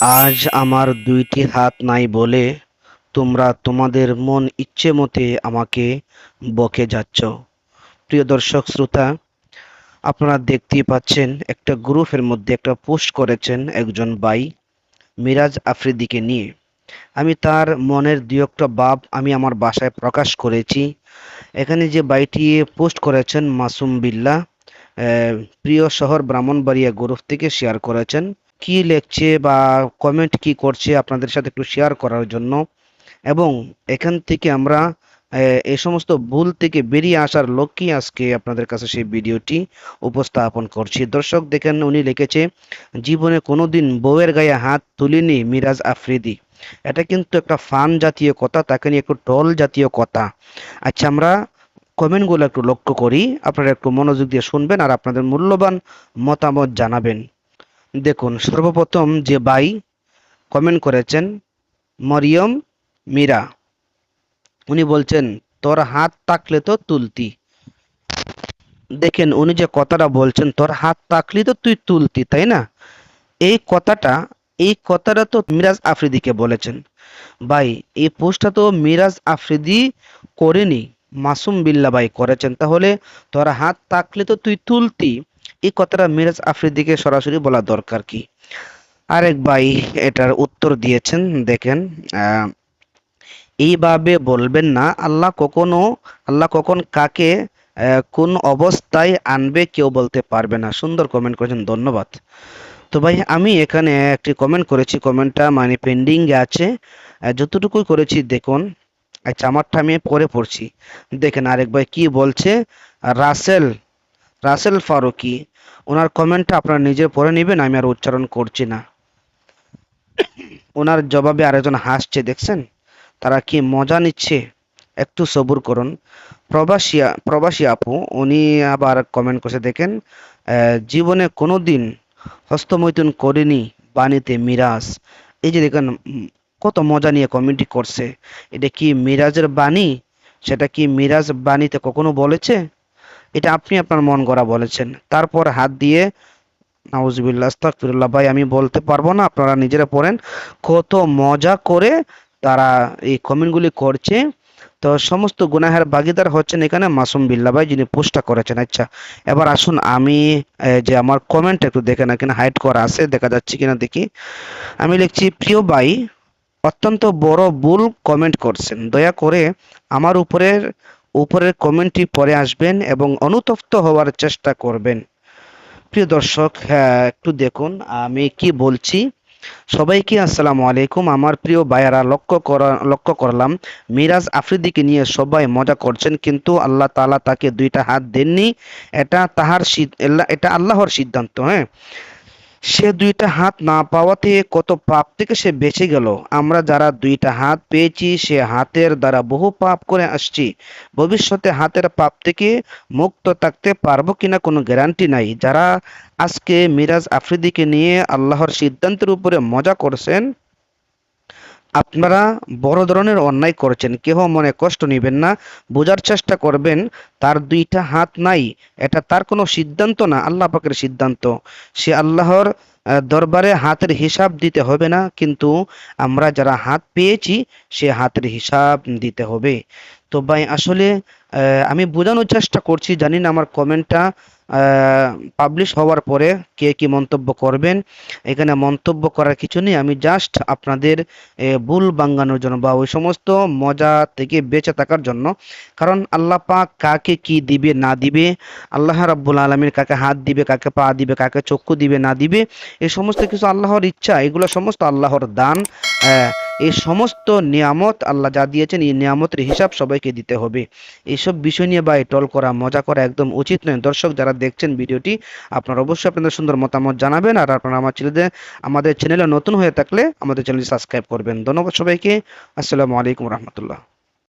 আজ আমার দুইটি হাত নাই বলে তোমরা তোমাদের মন ইচ্ছে মতে আমাকে বকে যাচ্ছ। প্রিয় দর্শক শ্রোতা আপনারা দেখতেই পাচ্ছেন একটা গ্রুপের মধ্যে একটা পোস্ট করেছেন একজন ভাই মিরাজ আফ্রিদিকে নিয়ে। আমি তার মনের দু একটা ভাব আমি আমার বাসায় প্রকাশ করেছি। এখানে যে বাইটি পোস্ট করেছেন মাসুম বিল্লাহ আহ, প্রিয় শহর ব্রাহ্মণবাড়িয়া গ্রুপ থেকে শেয়ার করেছেন। কি লিখছে বা কমেন্ট কি করছে আপনাদের সাথে একটু শেয়ার করার জন্য। এবং এখান থেকে আমরা এই সমস্ত ভুল থেকে বেরিয়ে আসার লক্ষ্যে আজকে আপনাদের কাছে সেই ভিডিওটি উপস্থাপন করছি। দর্শক, দেখেন উনি লিখেছে, জীবনে কোনোদিন বউয়ের গায়ে হাত তুলিনি মিরাজ আফ্রিদি। এটা কিন্তু একটা ফান জাতীয় কথা, তাকে নিয়ে একটু টল জাতীয় কথা। আচ্ছা আমরা কমেন্টগুলো একটু লক্ষ্য করি, আপনারা একটু মনোযোগ দিয়ে শুনবেন আর আপনাদের মূল্যবান মতামত জানাবেন। দেখুন, সর্বপ্রথম যে ভাই কমেন্ট করেছেন, মরিয়ম মীরা। উনি বলছেন, তোর হাত তাকলে তো তুলতি। দেখেন, উনি যে কথাটা বলছেন, তোর হাত তাকলি তো তুই তুলতি, তাই না? এই কথাটা এই কথাটা তো মিরাজ আফ্রিদিকে বলেছেন। ভাই, এই পোস্টটা তো মিরাজ আফ্রিদি করেনি, মাসুম বিল্লা ভাই করেছেন। তাহলে, তোর হাত তাকলে তো তুই তুলতি। এই কথাটা মিরাজ আফ্রিদিকে সরাসরি বলা দরকার কি? আরেক ভাই এটার উত্তর দিয়েছেন, দেখেন এইভাবে বলবেন না, আল্লাহ কখনো, আল্লাহ কখন কাকে কোন অবস্থায় আনবে কেউ বলতে পারবে না। সুন্দর কমেন্ট করেছেন, ধন্যবাদ। তো ভাই, আমি এখানে একটি কমেন্ট করেছি, কমেন্টটা মানে পেন্ডিং আছে। যতটুকুই করেছি, দেখুন আচ্ছা আমারটা আমি পরে পড়ছি। দেখেন, আরেক ভাই কি বলছে, রাসেল রাসেল ফারুকি ওনার কমেন্টটা আপনারা নিজে পড়ে নেবেন, আমি আর উচ্চারণ করছি না। ওনার জবাবে আরেকজন হাসছে, দেখছেন? তারা কি মজা নিচ্ছে? একটু সবুর করুন। প্রবাসী প্রবাসী আপু, উনি আবার কমেন্ট করছে, দেখেন জীবনে কোনোদিন হস্তমৈথুন করেনি বাণীতে মিরাজ। এই যে দেখেন কত মজা নিয়ে কমেন্টটি করছে। এটা কি মিরাজের বাণী? সেটা কি মিরাজ বাণীতে কখনো বলেছে? এটা আপনি আপনার মন গড়া বলেছেন। তারপর হাত দিয়ে, নাউজুবিল্লাহ ভাই, আমি বলতে পারব না, আপনারা নিজেরা পড়েন। কত মজা করে তারা এই কমেন্টগুলি করছে। তো সমস্ত গুনাহের ভাগিদার হচ্ছেন এখানে মাসুম বিল্লাহ ভাই, যিনি পোস্টটা করেছেন। আচ্ছা এবার আসুন আমি যে আমার কমেন্ট একটু দেখে না কিনা হাইড করা আছে, দেখা যাচ্ছে কিনা দেখি। আমি লিখছি, প্রিয় ভাই, অত্যন্ত বড় ভুল কমেন্ট করছেন। দয়া করে আমার উপরের উপরের কমেন্টটি পরে আসবেন এবং অনুতপ্ত হওয়ার চেষ্টা করবেন। প্রিয় দর্শক হ্যাঁ একটু দেখুন, আমি কি বলছি? সবাইকে আসসালামু আলাইকুম। আমার প্রিয় ভাইয়ারা, লক্ষ্য করা, লক্ষ্য করলাম, মিরাজ আফ্রিদিকে নিয়ে সবাই মজা করছেন, কিন্তু আল্লাহ তাআলা তাকে দুইটা হাত দেননি। এটা তাহার এটা আল্লাহর সিদ্ধান্ত হ্যাঁ। সে দুইটা হাত না পাওয়াতে কত পাপ থেকে সে বেঁচে গেল। আমরা যারা দুইটা হাত পেয়েছি, সে হাতের দ্বারা বহু পাপ করে আসছি। ভবিষ্যতে হাতের পাপ থেকে মুক্ত থাকতে পারব কিনা কোনো গ্যারান্টি নাই। যারা আজকে মিরাজ আফ্রিদিকে নিয়ে আল্লাহর সিদ্ধান্তের উপরে মজা করছেন আপনারা বড় ধরনের অন্যায় করছেন, কেহ মনে কষ্ট নেবেন না, বোঝার চেষ্টা করবেন, তার দুইটা হাত নাই, এটা তার কোনো সিদ্ধান্ত না, আল্লাহ পাকের সিদ্ধান্ত। সে আল্লাহর দরবারে হাতের হিসাব দিতে হবে না, কিন্তু আমরা যারা হাত পেয়েছি, সে হাতের হিসাব দিতে হবে। তো ভাই, আসলে আমি বোঝানোর চেষ্টা করছি, জানি না আমার কমেন্টটা পাবলিশ হওয়ার পরে কে কি মন্তব্য করবেন। এখানে মন্তব্য করার কিছু নেই, আমি জাস্ট আপনাদের ভুল বাঙ্গানোর জন্য বা ওই সমস্ত মজা থেকে বেঁচে থাকার জন্য, কারণ আল্লাহ পাক কাকে কি দিবে, না দিবে, আল্লাহ রাব্বুল আলামিন কাকে হাত দিবে, কাকে পা দিবে, কাকে চক্ষু দিবে, না দিবে, এই সমস্ত কিছু আল্লাহর ইচ্ছা, এগুলো সমস্ত আল্লাহর দান এই সমস্ত নিয়ামত আল্লাহ যা দিয়েছেন, এই নিয়ামতের হিসাব সবাইকে দিতে হবে। এইসব বিষয় নিয়ে বা টল করা, মজা করা একদম উচিত নয়। দর্শক যারা দেখছেন ভিডিওটি, আপনারা অবশ্যই আপনাদের সুন্দর মতামত জানাবেন আর আপনারা আমার ছেলেদের, আমাদের চ্যানেলে নতুন হয়ে থাকলে আমাদের চ্যানেলটি সাবস্ক্রাইব করবেন। ধন্যবাদ সবাইকে। আসসালামু আলাইকুম রহমতুল্লাহ।